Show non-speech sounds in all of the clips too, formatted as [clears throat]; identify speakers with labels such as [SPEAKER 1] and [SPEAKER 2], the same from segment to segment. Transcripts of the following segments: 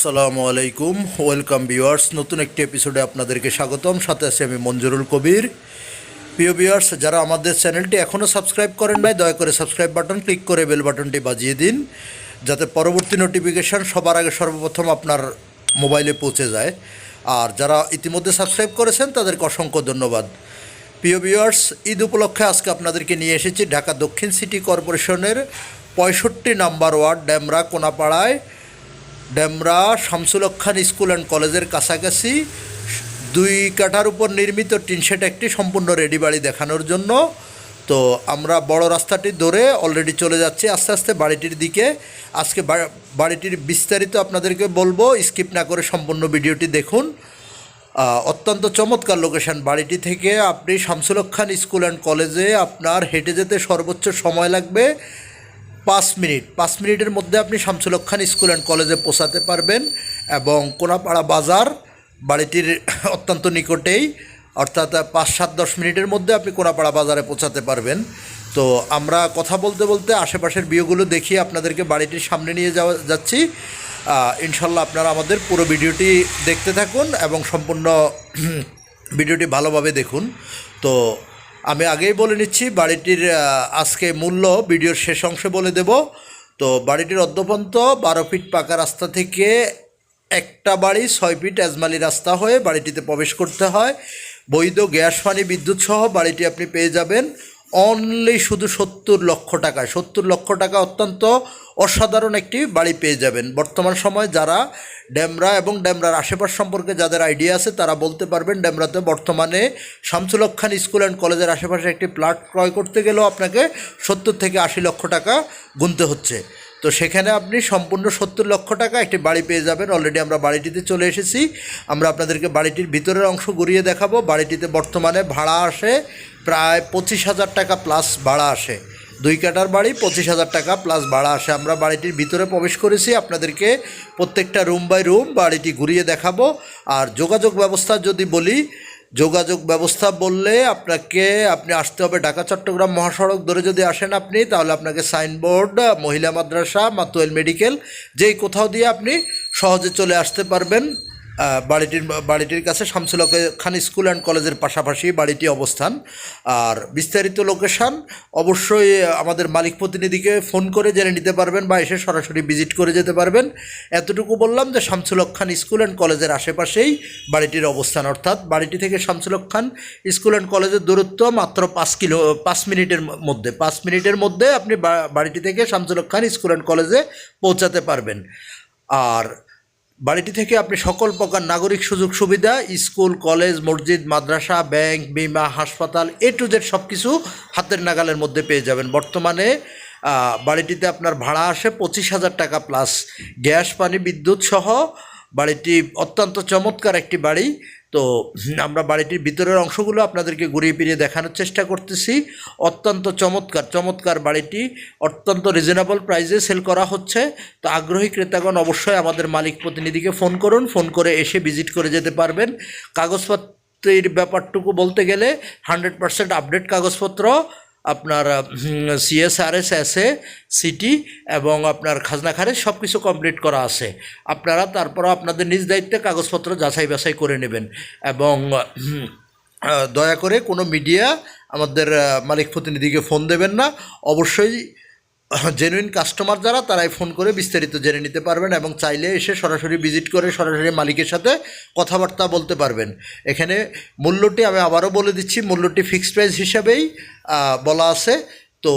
[SPEAKER 1] আসসালামু আলাইকুম, welcome viewers, নতুন একটি এপিসোডে আপনাদেরকে স্বাগতম। সাথে আছি আমি মঞ্জুরুল কবির। প্রিয় ভিউয়ার্স, যারা আমাদের চ্যানেলটি এখনও সাবস্ক্রাইব করেন নাই, দয়া করে সাবস্ক্রাইব বাটন ক্লিক করে বেল বাটনটি বাজিয়ে দিন, যাতে পরবর্তী নোটিফিকেশান সবার আগে সর্বপ্রথম আপনার মোবাইলে পৌঁছে যায়। আর যারা ইতিমধ্যে সাবস্ক্রাইব করেছেন, তাদেরকে অসংখ্য ধন্যবাদ। প্রিয় ভিউয়ার্স, ঈদ উপলক্ষে আজকে আপনাদেরকে নিয়ে এসেছি ঢাকা দক্ষিণ সিটি কর্পোরেশনের পঁয়ষট্টি নাম্বার ওয়ার্ড ড্যামরা কোনাপাড়ায়। ডেমরা শামসুলক খান স্কুল অ্যান্ড কলেজের কাছাকাছি। দুই কাঠার উপর নির্মিত টিনশেট একটি, সম্পূর্ণ রেডি বাড়ি দেখানোর জন্য। তো আমরা বড় রাস্তাটি ধরে অলরেডি চলে যাচ্ছি আস্তে আস্তে বাড়িটির দিকে। আজকে বাড়িটির বিস্তারিত আপনাদেরকে বলব, স্কিপ না করে সম্পূর্ণ ভিডিওটি দেখুন। অত্যন্ত চমৎকার লোকেশন বাড়িটি থেকে আপনি শামসুলক খান স্কুল অ্যান্ড কলেজে আপনার হেঁটে যেতে সর্বোচ্চ সময় লাগবে। পাঁচ মিনিট। পাঁচ মিনিটের মধ্যে আপনি শামসুলক খান স্কুল অ্যান্ড কলেজে পৌঁছাতে পারবেন এবং কোনাপাড়া বাজার বাড়িটির অত্যন্ত নিকটেই, অর্থাৎ পাঁচ সাত দশ মিনিটের মধ্যে আপনি কোনাপাড়া বাজারে পৌঁছাতে পারবেন। তো আমরা কথা বলতে বলতে আশেপাশের বিয়েগুলো দেখিয়ে আপনাদেরকে বাড়িটির সামনে নিয়ে যাওয়া যাচ্ছি। ইনশাল্লাহ আপনারা আমাদের পুরো ভিডিওটি দেখতে থাকুন এবং সম্পূর্ণ ভিডিওটি ভালোভাবে দেখুন। তো আমি আগেই বলে নিচ্ছি, বাড়িটির আজকে মূল্য, ভিডিওর শেষ অংশে বলে দেব। তো বাড়িটির অদ্যপন্ত বারো ফিট পাকা রাস্তা থেকে একটা বাড়ি, ছয় ফিট আজমালি রাস্তা হয়ে বাড়িটিতে প্রবেশ করতে হয়। বৈধ গ্যাস, পানি, বিদ্যুৎ সহ বাড়িটি আপনি পেয়ে যাবেন। অনলি শুধু সত্তর লক্ষ টাকা সত্তর লক্ষ টাকা অত্যন্ত অসাধারণ একটি বাড়ি পেয়ে যাবেন। বর্তমান সময় যারা ড্যামরা এবং ড্যামরার আশেপাশ সম্পর্কে যাদের আইডিয়া আছে, তারা বলতে পারবেন ড্যামরাতে বর্তমানে শামসুলক খান স্কুল অ্যান্ড কলেজের আশেপাশে একটি প্লট ক্রয় করতে গেলেও আপনাকে সত্তর থেকে আশি লক্ষ টাকা গুনতে হচ্ছে। তো সেখানে আপনি সম্পূর্ণ সত্তর লক্ষ টাকা একটি বাড়ি পেয়ে যাবেন। অলরেডি আমরা বাড়িটিতে চলে এসেছি। আমরা আপনাদেরকে বাড়িটির ভিতরের অংশ ঘুরিয়ে দেখাবো। বাড়িটিতে বর্তমানে ভাড়া আসে প্রায় পঁচিশ হাজার টাকা প্লাস ভাড়া আসে। দুই কাটার বাড়ি, পঁচিশ হাজার টাকা প্লাস ভাড়া আসে। আমরা বাড়িটির ভিতরে প্রবেশ করেছি। আপনাদেরকে প্রত্যেকটা রুম বাই রুম বাড়িটি ঘুরিয়ে দেখাবো। আর যোগাযোগ ব্যবস্থা যদি বলি যোগাযোগ ব্যবস্থা বললে আপনাকে, আপনি আসতে হবে ঢাকা, চট্টগ্রাম মহাসড়ক। ধরে যদি আসেন আপনি, তাহলে আপনাকে সাইনবোর্ড, মহিলা মাদ্রাসা মাতুয়েল মেডিকেল, যেই কোথাও দিয়ে আপনি সহজে চলে আসতে পারবেন। বাড়িটির বাড়িটির কাছে শামসুল খান স্কুল অ্যান্ড কলেজের পাশাপাশি বাড়িটি অবস্থান। আর বিস্তারিত লোকেশান অবশ্যই আমাদের মালিক প্রতিনিধিকে ফোন করে জেনে নিতে পারবেন বা এসে সরাসরি ভিজিট করে যেতে পারবেন। এতটুকু বললাম যে শামসুল খান স্কুল অ্যান্ড কলেজের আশেপাশেই বাড়িটির অবস্থান। অর্থাৎ বাড়িটি থেকে শামসুল খান স্কুল অ্যান্ড কলেজের দূরত্ব মাত্র পাঁচ কিলো, পাঁচ মিনিটের মধ্যে। পাঁচ মিনিটের মধ্যে আপনি বাড়িটি থেকে শামসুল খান স্কুল অ্যান্ড কলেজে পৌঁছাতে পারবেন। আর বাড়িটি থেকে আপনি সকল প্রকার নাগরিক সুযোগ সুবিধা, স্কুল, কলেজ, মসজিদ, মাদ্রাসা, ব্যাংক, বিমা, হাসপাতাল এ টু জেড সব কিছু হাতের নাগালের মধ্যে পেয়ে যাবেন। বর্তমানে বাড়িটিতে আপনার ভাড়া আসে পঁচিশ হাজার টাকা প্লাস গ্যাস, পানি, বিদ্যুৎ সহ বাড়িটি অত্যন্ত চমৎকার একটি বাড়ি। তো আমরা বাড়িটির ভিতরের অংশগুলো আপনাদেরকে ঘুরিয়ে ফিরিয়ে দেখানোর চেষ্টা করতেছি। অত্যন্ত চমৎকার চমৎকার বাড়িটি, অত্যন্ত রিজনেবল প্রাইসে সেল করা হচ্ছে। তো আগ্রহী ক্রেতাগণ অবশ্যই আমাদের মালিক প্রতিনিধিকে ফোন করুন ফোন করে এসে ভিজিট করে যেতে পারবেন। কাগজপত্রের ব্যাপারটুকু বলতে গেলে হান্ড্রেড পারসেন্ট আপডেট কাগজপত্র। আপনার সিএসআরএস এসে সিটি এবং আপনার খাজনা খারেজ সব কিছু কমপ্লিট করা আছে। আপনারা তারপর আপনাদের নিজ দায়িত্বে কাগজপত্র যাচাই বাছাই করে নেবেন এবং দয়া করে কোনো মিডিয়া আমাদের মালিক প্রতিনিধিকে ফোন দেবেন না। অবশ্যই জেনুইন কাস্টমার যারা, তারাই ফোন করে বিস্তারিত জেনে নিতে পারবেন এবং চাইলে এসে সরাসরি ভিজিট করে সরাসরি মালিকের সাথে কথাবার্তা বলতে পারবেন। এখানে মূল্যটি আমি আবারও বলে দিচ্ছি, মূল্যটি ফিক্সড প্রাইস হিসাবেই বলা আছে। তো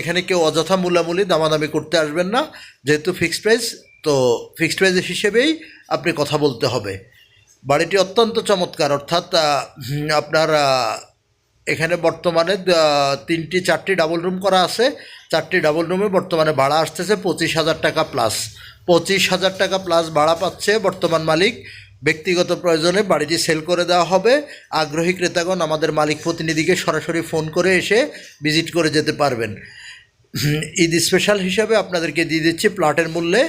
[SPEAKER 1] এখানে কেউ অযথা মূল্যামূল্য দামাদামি করতে আসবেন না। যেহেতু ফিক্সড প্রাইস তো ফিক্সড প্রাইস হিসেবেই আপনি কথা বলতে হবে। বাড়িটি অত্যন্ত চমৎকার, অর্থাৎ আপনার এখানে বর্তমানে তিনটি, চারটি ডাবল রুম করা আছে। চারটি ডাবল রুমে বর্তমানে ভাড়া আসতেছে পঁচিশ হাজার টাকা প্লাস পঁচিশ হাজার টাকা প্লাস ভাড়া পাচ্ছে বর্তমান মালিক। ব্যক্তিগত প্রয়োজনে বাড়িটি সেল করে দেওয়া হবে। আগ্রহী ক্রেতাগণ আমাদের মালিক প্রতিনিধিকে সরাসরি ফোন করে এসে ভিজিট করে যেতে পারবেন। ঈদ স্পেশাল হিসাবে আপনাদেরকে দিয়ে দিচ্ছি প্লটের মূল্যে।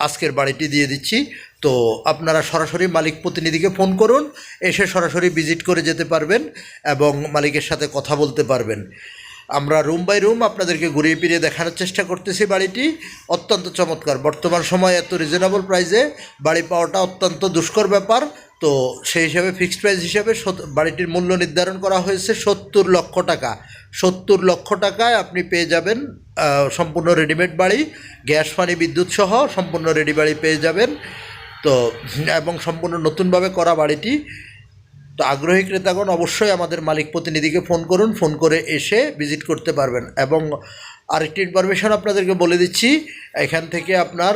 [SPEAKER 1] আজকের বাড়িটি দিয়ে দিচ্ছি। তো আপনারা সরাসরি মালিক প্রতিনিধিকে ফোন করুন, এসে সরাসরি ভিজিট করে যেতে পারবেন এবং মালিকের সাথে কথা বলতে পারবেন। আমরা রুম বাই রুম আপনাদেরকে ঘুরিয়ে ফিরিয়ে দেখানোর চেষ্টা করতেছি বাড়িটি। অত্যন্ত চমৎকার। বর্তমান সময়ে এত রিজনেবল প্রাইসে বাড়ি পাওয়াটা অত্যন্ত দুষ্কর ব্যাপার। তো সেই হিসাবে ফিক্সড প্রাইস হিসাবে বাড়িটির মূল্য নির্ধারণ করা হয়েছে সত্তর লক্ষ টাকা। সত্তর লক্ষ টাকায় আপনি পেয়ে যাবেন সম্পূর্ণ রেডিমেড বাড়ি, গ্যাস, পানি, বিদ্যুৎ সহ সম্পূর্ণ রেডি বাড়ি পেয়ে যাবেন। তো, এবং সম্পূর্ণ নতুনভাবে করা বাড়িটি। তো আগ্রহী ক্রেতাগণ অবশ্যই আমাদের মালিক প্রতিনিধিকে ফোন করুন, ফোন করে এসে ভিজিট করতে পারবেন। এবং আরেকটি ইনফরমেশন আপনাদেরকে বলে দিচ্ছি। এখান থেকে আপনার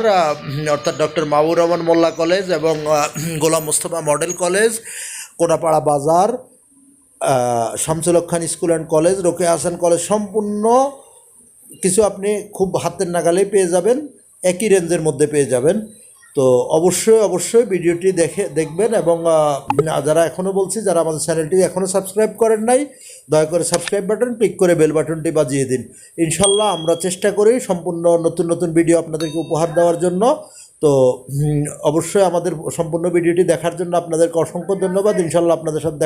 [SPEAKER 1] অর্থাৎ ডক্টর মাহবুর রহমান মোল্লা কলেজ এবং [clears throat] Golam Mostafa model college Konapara Bazar Shamsul Khan school and college রোকে Hasan college সম্পূর্ণ কিছু আপনি খুব হাতের নাগালেই পেয়ে যাবেন। একই রেঞ্জের মধ্যে পেয়ে যাবেন। তো অবশ্যই অবশ্যই ভিডিওটি দেখে, দেখবেন এবং যারা এখনও বলছি, যারা আমাদের চ্যানেলটি এখনও সাবস্ক্রাইব করেন নাই, দয়া করে সাবস্ক্রাইব বাটন, ক্লিক করে বেল বাটনটি বাজিয়ে দিন। ইনশাল্লাহ আমরা চেষ্টা করি সম্পূর্ণ নতুন নতুন ভিডিও আপনাদেরকে উপহার দেওয়ার জন্য। তো অবশ্যই আমাদের সম্পূর্ণ ভিডিওটি দেখার জন্য আপনাদেরকে অসংখ্য ধন্যবাদ। ইনশাল্লাহ আপনাদের সাথে